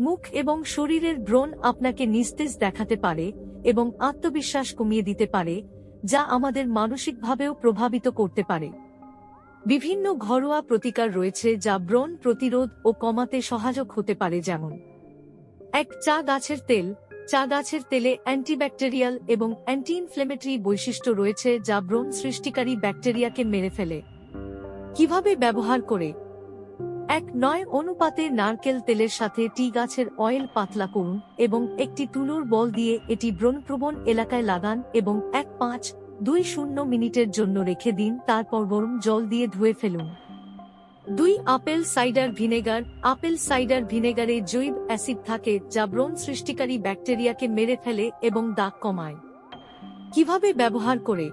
মুখ এবং শরীরের ব্রণ আপনাকে নিস্তেজ দেখাতে পারে এবং আত্মবিশ্বাস কমিয়ে দিতে পারে, যা আমাদের মানসিকভাবেও প্রভাবিত করতে পারে। বিভিন্ন ঘরোয়া প্রতিকার রয়েছে যা ব্রণ প্রতিরোধ ও কমাতে সহায়ক হতে পারে, যেমন এক, চা গাছের তেল। চা গাছের তেলে অ্যান্টিব্যাকটেরিয়াল এবং অ্যান্টি ইনফ্লেমেটরি বৈশিষ্ট্য রয়েছে যা ব্রণ সৃষ্টিকারী ব্যাকটেরিয়াকে মেরে ফেলে। কীভাবে ব্যবহার করে? এক নয় অনুপাতে নারকেল তেলের সাথে টি গাছের অয়েল পাতলা করুন এবং একটি তুলোর বল দিয়ে এটি ব্রণপ্রবণ এলাকায় লাগান এবং এক পাঁচ দুই শূন্য মিনিটের জন্য রেখে দিন, তারপর গরম জল দিয়ে ধুয়ে ফেলুন। দুই apple cider vinegar, apple cider ভিনেগারে জৈব অ্যাসিড থাকে যা ব্রণ সৃষ্টিকারী ব্যাকটেরিয়াকে মেরে ফেলে এবং দাগ কমায়। কীভাবে ব্যবহার করে?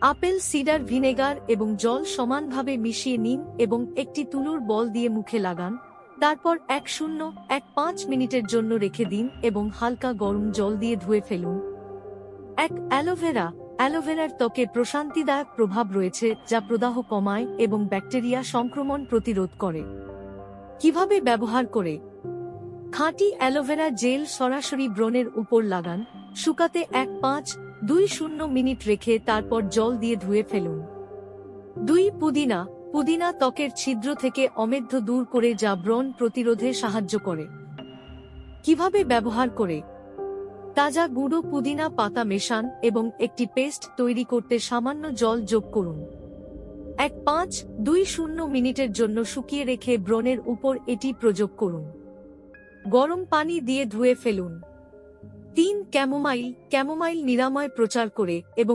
আপেল, সিডার, ভিনেগার এবং জল সমানভাবে মিশিয়ে নিন এবং একটি তুলোর বল দিয়ে মুখে লাগান। তারপর এক শূন্য, এক পাঁচ মিনিটের জন্য রেখে দিন এবং হালকা গরম জল দিয়ে ধুয়ে ফেলুন। এক অ্যালোভেরা, অ্যালোভেরার ত্বকে প্রশান্তিদায়ক প্রভাব রয়েছে যা প্রদাহ কমায় এবং ব্যাকটেরিয়া সংক্রমণ প্রতিরোধ করে। কীভাবে ব্যবহার করে? খাঁটি অ্যালোভেরা জেল সরাসরি ব্রণের উপর লাগান, শুকাতে এক পাঁচ, দুই শূন্য মিনিট রেখে তারপর জল দিয়ে ধুয়ে ফেলুন। দুই পুদিনা পুদিনা ত্বকের ছিদ্র থেকে অমেধ্য দূর করে যা ব্রণ প্রতিরোধে সাহায্য করে। কীভাবে ব্যবহার করে? তাজা গুঁড়ো পুদিনা পাতা মেশান এবং একটি পেস্ট তৈরি করতে সামান্য জল যোগ করুন। এক পাঁচ, দুই শূন্য মিনিটের জন্য শুকিয়ে রেখে ব্রণের উপর এটি প্রয়োগ করুন। গরম পানি দিয়ে ধুয়ে ফেলুন। তিন ক্যামোমাইল ক্যামোমাইল নিরাময় প্রচার করে এবং